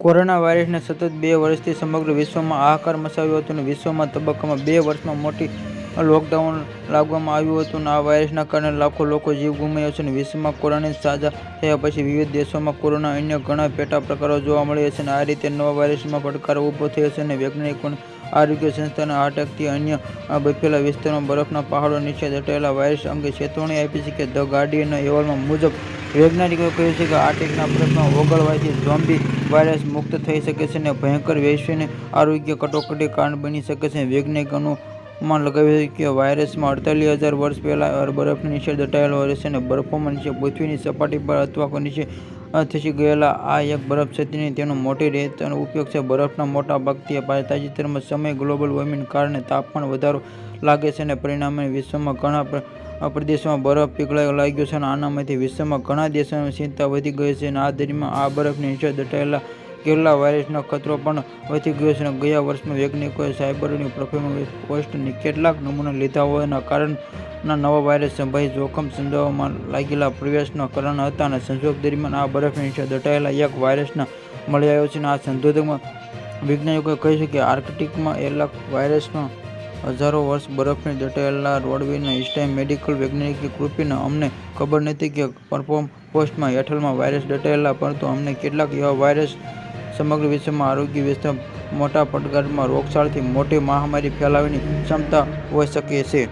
Corona વાયરસને સતત બે વર્ષથી સમગ્ર વિશ્વમાં હાહાકાર મચાવ્યો હતો અને વિશ્વમાં તબક્કામાં બે વર્ષમાં મોટી લોકડાઉન લાગવામાં આવ્યું હતું. અને આ વાયરસના કારણે લાખો લોકો જીવ ગુમાયો છે અને વિશ્વમાં કોરોનાથી સાજા થયા પછી વિવિધ દેશોમાં કોરોના અન્ય ઘણા પેટા પ્રકારો જોવા મળ્યા છે અને આ રીતે નવા વાયરસમાં પડકાર ઊભો થયો છે અને વૈજ્ઞાનિકોને આરોગ્ય સંસ્થાના આટકથી અન્ય બફેલા વિસ્તારોમાં બરફના પહાડો નીચે દટાયેલા વાયરસ અંગે ચેતવણી આપી છે કે ધ ગાર્ડિયનના અહેવાલમાં મુજબ વૈજ્ઞાનિકોએ કહ્યું છે કે આ ટેકના પ્રયત્નો ઓગળવાથી ઝોમ્બી વાયરસ મુક્ત થઈ શકે છે અને ભયંકર વૈશ્વિક આરોગ્ય કટોકટી કારણ બની શકે છે. વૈજ્ઞાનિક અનુમાન લગાવ્યું છે કે વાયરસમાં અડતાલીસ હજાર વર્ષ પહેલાં બરફની નીચે દટાયેલો રહેશે અને બરફોમાં નીચે પૃથ્વીની સપાટી પર અથવા નીચે ખસી ગયેલા આ એક બરફ છત્રીની તેનો મોટી રેતનો ઉપયોગ છે બરફના મોટા ભાગથી. અપાય તાજેતરમાં સમય ગ્લોબલ વોર્મિંગ કારણે તાપમાન વધારો લાગે છે અને પરિણામે વિશ્વમાં ઘણા પ્રદેશોમાં બરફ પીગળવા લાગ્યો છે અને આનામાંથી વિશ્વમાં ઘણા દેશોની ચિંતા વધી ગઈ છે અને આ દરમિયાન આ બરફની નીચે દટાયેલા કેરલા વાયરસનો ખતરો પણ વધી ગયો છે અને ગયા વર્ષમાં વૈજ્ઞાનિકોએ સાયબરની પરફોર્મન્સ પોસ્ટની કેટલાક નમૂના લીધા હોવાના કારણના નવા વાયરસ સંભાવિત જોખમ સંજોવામાં લાગેલા પ્રયાસોના કારણ હતા અને સંજોગ દરમિયાન આ બરફની નીચે દટાયેલા એક વાયરસના મળી આવ્યો છે અને આ સંશોધનમાં વૈજ્ઞાનિકોએ કહ્યું છે કે આર્કટિકમાં એલક વાયરસમાં હજારો વર્ષ બરફની દટાયેલા રોડવેના ઇસ્ટાઇમ મેડિકલ વૈજ્ઞાનિક કૃપિને અમને ખબર નથી કે પરફોર્મ પોસ્ટમાં હેઠળમાં વાયરસ દટાયેલા, પરંતુ અમને કેટલાક એવા વાયરસ સમગ્ર વિશ્વમાં આરોગ્ય વ્યવસ્થા મોટા પડકારમાં રોગચાળથી મોટી મહામારી ફેલાવીની ક્ષમતા હોઈ શકે છે.